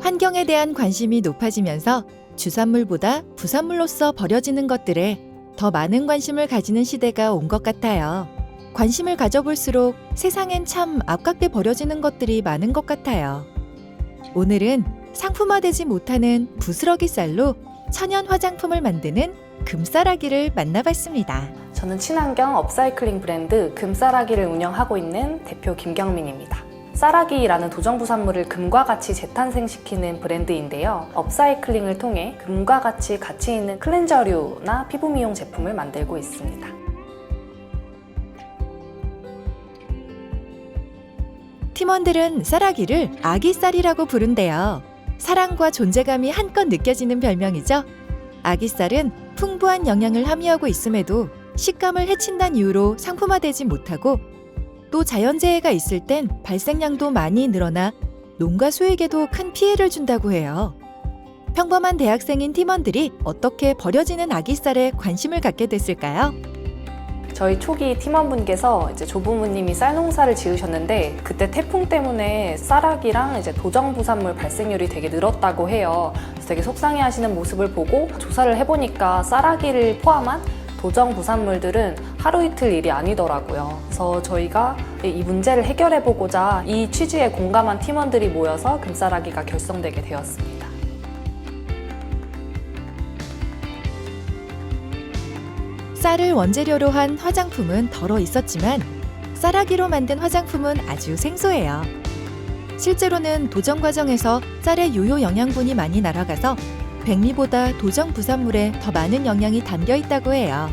환경에 대한 관심이 높아지면서 주산물보다 부산물로서 버려지는 것들에 더 많은 관심을 가지는 시대가 온 것 같아요. 관심을 가져볼수록 세상엔 참 아깝게 버려지는 것들이 많은 것 같아요. 오늘은 상품화되지 못하는 부스러기 쌀로 천연 화장품을 만드는 금싸라기를 만나봤습니다. 저는 친환경 업사이클링 브랜드 금싸라기를 운영하고 있는 대표 김경민입니다. 싸라기라는 도정부산물을 금과 같이 재탄생시키는 브랜드인데요. 업사이클링을 통해 금과 같이 가치 있는 클렌저류나 피부 미용 제품을 만들고 있습니다. 팀원들은 쌀아기를 아기쌀이라고 부른대요. 사랑과 존재감이 한껏 느껴지는 별명이죠. 아기쌀은 풍부한 영양을 함유하고 있음에도 식감을 해친다는 이유로 상품화되지 못하고 또 자연재해가 있을 땐 발생량도 많이 늘어나 농가 수익에도 큰 피해를 준다고 해요. 평범한 대학생인 팀원들이 어떻게 버려지는 아기쌀에 관심을 갖게 됐을까요? 저희 초기 팀원분께서 이제 조부모님이 쌀 농사를 지으셨는데 그때 태풍 때문에 쌀아기랑 이제 도정 부산물 발생률이 되게 늘었다고 해요. 그래서 되게 속상해하시는 모습을 보고 조사를 해보니까 쌀아기를 포함한 도정 부산물들은 하루 이틀 일이 아니더라고요. 그래서 저희가 이 문제를 해결해 보고자 이 취지에 공감한 팀원들이 모여서 금싸라기가 결성되게 되었습니다. 쌀을 원재료로 한 화장품은 덜어 있었지만 쌀아기로 만든 화장품은 아주 생소해요. 실제로는 도정 과정에서 쌀의 유효 영양분이 많이 날아가서 백미보다 도정 부산물에 더 많은 영양이 담겨 있다고 해요.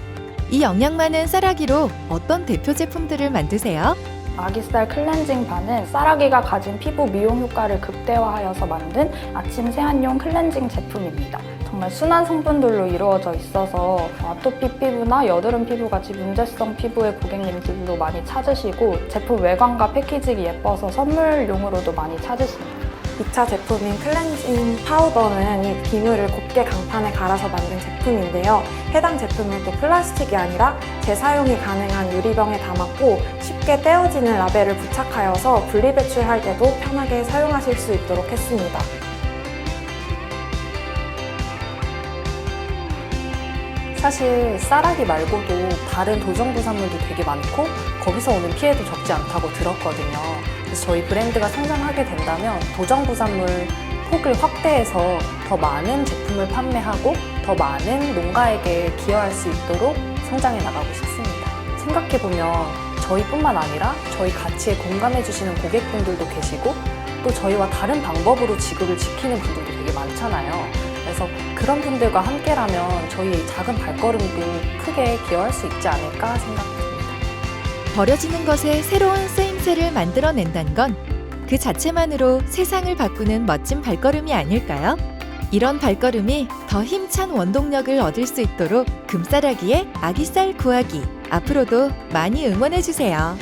이 영양 많은 쌀아기로 어떤 대표 제품들을 만드세요? 아기쌀 클렌징 바는 쌀아기가 가진 피부 미용 효과를 극대화하여서 만든 아침 세안용 클렌징 제품입니다. 정말 순한 성분들로 이루어져 있어서 아토피 피부나 여드름 피부 같이 문제성 피부의 고객님들도 많이 찾으시고 제품 외관과 패키징이 예뻐서 선물용으로도 많이 찾으십니다. 2차 제품인 클렌징 파우더는 이 비누를 곱게 강판에 갈아서 만든 제품인데요. 해당 제품은 또 플라스틱이 아니라 재사용이 가능한 유리병에 담았고 쉽게 떼어지는 라벨을 부착하여서 분리배출할 때도 편하게 사용하실 수 있도록 했습니다. 사실 쌀아기 말고도 다른 도정부산물도 되게 많고 거기서 오는 피해도 적지 않다고 들었거든요. 저희 브랜드가 성장하게 된다면 도정부산물 폭을 확대해서 더 많은 제품을 판매하고 더 많은 농가에게 기여할 수 있도록 성장해 나가고 싶습니다. 생각해보면 저희뿐만 아니라 저희 가치에 공감해주시는 고객분들도 계시고 또 저희와 다른 방법으로 지구를 지키는 분들도 되게 많잖아요. 그래서 그런 분들과 함께라면 저희의 작은 발걸음도 크게 기여할 수 있지 않을까 생각합니다. 버려지는 것에 새로운 쓰임 새를 만들어낸다는 건 그 자체만으로 세상을 바꾸는 멋진 발걸음이 아닐까요? 이런 발걸음이 더 힘찬 원동력을 얻을 수 있도록 금싸라기의 아기쌀 구하기 앞으로도 많이 응원해주세요.